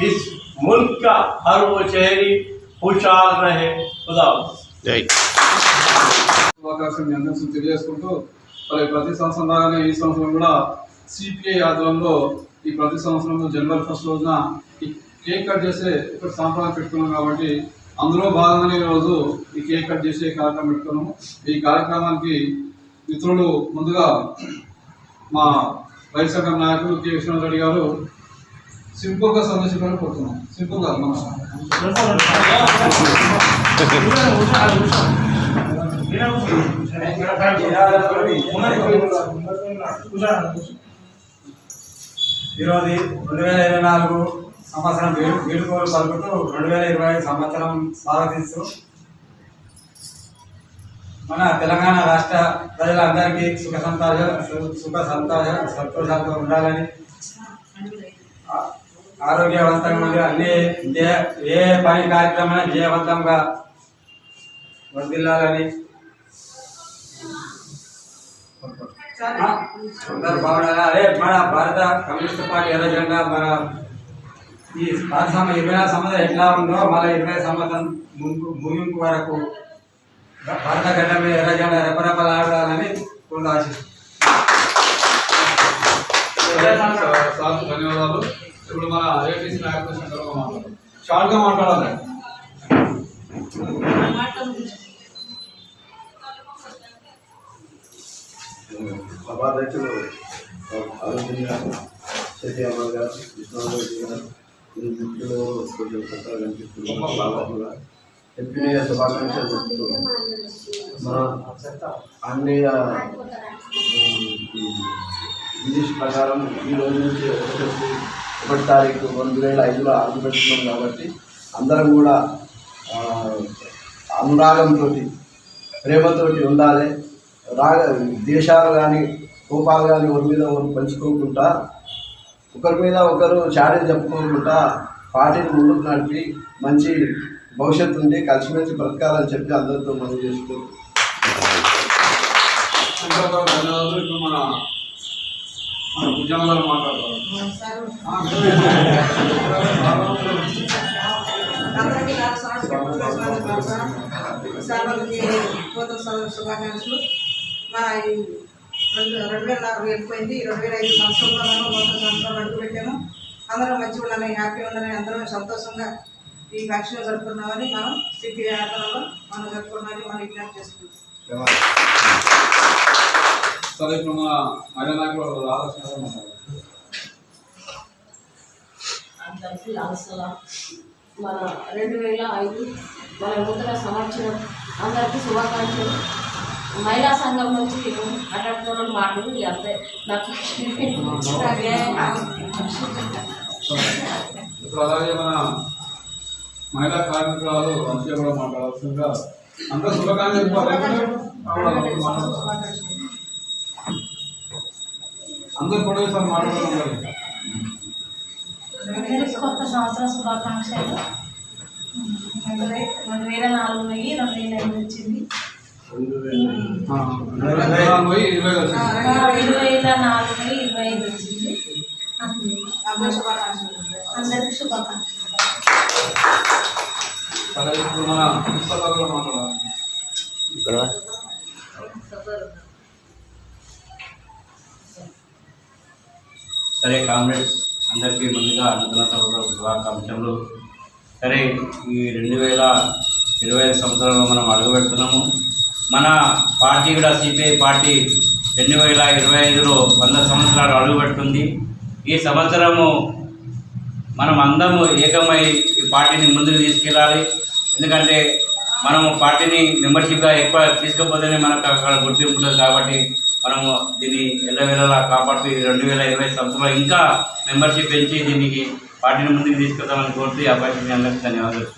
इस मुल्क का हर वो शहरी खुशहाल रहे खुदा हाफ़िज़। రైట్ అవకాశం మీ అందరికీ తెలియజేసుకుంటూ మరి ప్రతి సంవత్సరం లాగానే ఈ సంవత్సరం కూడా సిపిఐ ఆధ్వర్యంలో ఈ ప్రతి సంవత్సరం జనవరి ఫస్ట్ రోజున ఈ కేక్ కట్ చేసే ఒక సాంప్రదాయం పెట్టుకున్నాం కాబట్టి అందులో భాగంగానే ఈరోజు ఈ కేక్ కట్ చేసే కార్యక్రమం పెట్టుకున్నాము ఈ కార్యక్రమానికి మిత్రులు ముందుగా మా రైతు సంఘం నాయకులు కె విశ్వనాథ్ రెడ్డి గారు సింపుల్గా సందర్శించాలని కోరుతున్నాం సింపుల్గా మన ఈరోజు రెండు వేల ఇరవై నాలుగు సంవత్సరం వేడు వేడుకోలు పలుకుతూ రెండు వేల ఇరవై ఐదు సంవత్సరం స్వాగతిస్తూ మన తెలంగాణ రాష్ట్ర ప్రజలందరికీ సుఖ సంతోష సుఖ సంతోష సంతోషాలతో ఉండాలని ఆరోగ్యవంతంగా ఉండి అన్ని జయ ఏ పని కార్యక్రమాన్ని జయవంతంగా వర్దిల్లాలని ఆ, బాగుండాలి అదే మన భారత కమ్యూనిస్ట్ పార్టీ ఎర్ర మన ఈ భారత ఇరవై నాలుగు సంవత్సరం ఎట్లా ఉందో మళ్ళీ ఇరవై సంవత్సరం ముందు ముగింపు వరకు భారత గడ్డ మీద ఎర్ర రెపరెపలాడాలని కూడా ఆశిస్తున్నాను ధన్యవాదాలు. ఇప్పుడు మన ఏటీసీ నాయకులు శంకరరావు మాట్లాడారు షార్ట్గా మాట్లాడాలి సభాధ్యక్షులు అరవింద్ గారు శశి అమర్ గారు కృష్ణారెడ్డి గారు ఈ ముఖ్యులు కొంచెం కొత్తగా కనిపిస్తున్నారు బాబాబు గారు ఎంపీఏ శుభాకాంక్షలు మన ఆంగ్లేయ ఇంగ్లీష్ ప్రకారం ఈ రోజు నుంచి ఒకటి తారీఖు రెండు వేల ఐదులో అడుగు పెట్టుకున్నాం కాబట్టి అందరం కూడా అనురాగంతో ప్రేమతోటి ఉండాలి. రాగ దేశాలు కానీ కోపాలు కానీ ఒకరి మీద ఒకరు పంచుకోకుండా ఒకరి మీద ఒకరు చాడీలు చెప్పుకోకుండా పార్టీని ముందుకు నడిపి మంచి భవిష్యత్తు ఉండి కలిసిమెలిసి బ్రతకాలని చెప్పి అందరితో మనం మన గారు మాట్లాడతారు. శుభాకాంక్షలు. మా రెండు రెండు వేల నాలుగు వెళ్ళిపోయింది రెండు వేల ఐదు సంవత్సరంలో మనం మొత్తం సంవత్సరాలు అడుగు పెట్టాము. అందరం మంచిగా ఉండాలని హ్యాపీ ఉండాలని అందరం సంతోషంగా ఈ ఫంక్షన్ జరుపుకున్నామని మనం సిపి ఆటలలో మనం జరుపుకున్నామని మనం విజ్ఞప్తి చేసుకుంటాం సరే ఇప్పుడు మన మహిళా నాయకులు అందరికీ నమస్కారం మన రెండు వేల ఐదు మన నూతన సంవత్సరం అందరికీ శుభాకాంక్షలు. మహిళా సంఘం నుంచి మాట్లాడుతున్న మాటలు అంతే నాకు ఇప్పుడు అలాగే మన మహిళా కార్మికురాలు వంశీ కూడా మాట్లాడాల్సిందిగా అందరూ శుభకాంక్షలు అందరూ కూడా ఈసారి మాట్లాడుతున్నారు కొత్త సంవత్సర శుభాకాంక్షలు. రెండు వేల నాలుగు వెయ్యి రెండు వేల ఐదు వచ్చింది. పోయి ఇరవై వేల నాలుగు వెయ్యి ఇరవై ఐదు వచ్చింది. అందరికి శుభాకాంక్షలు. ఇక్కడ? సరే కామ్రేడ్స్ అందరికీ ముందుగా నూతన సంవత్సర శుభాకాంక్షలు సరే ఈ రెండు వేల ఇరవై ఐదు సంవత్సరంలో మనం అడుగుపెడుతున్నాము. మన పార్టీ కూడా సిపిఐ పార్టీ రెండు వేల ఇరవై ఐదులో వంద సంవత్సరాలు అడుగుపెడుతుంది. ఈ సంవత్సరము మనం అందరము ఏకమై ఈ పార్టీని ముందుకు తీసుకెళ్ళాలి. ఎందుకంటే మనము పార్టీని మెంబర్షిప్గా ఎక్కువ తీసుకపోతేనే మనకు అక్కడ గుర్తింపు ఉంటుంది కాబట్టి మనము దీన్ని ఎల్లవేళలా కాపాడుతూ ఈ రెండు వేల ఇరవై సంవత్సరంలో ఇంకా మెంబర్షిప్ పెంచి దీనికి పార్టీని ముందుకు తీసుకెళ్తామని కోరుతూ ఈ అవకాశం అందరికీ ధన్యవాదాలు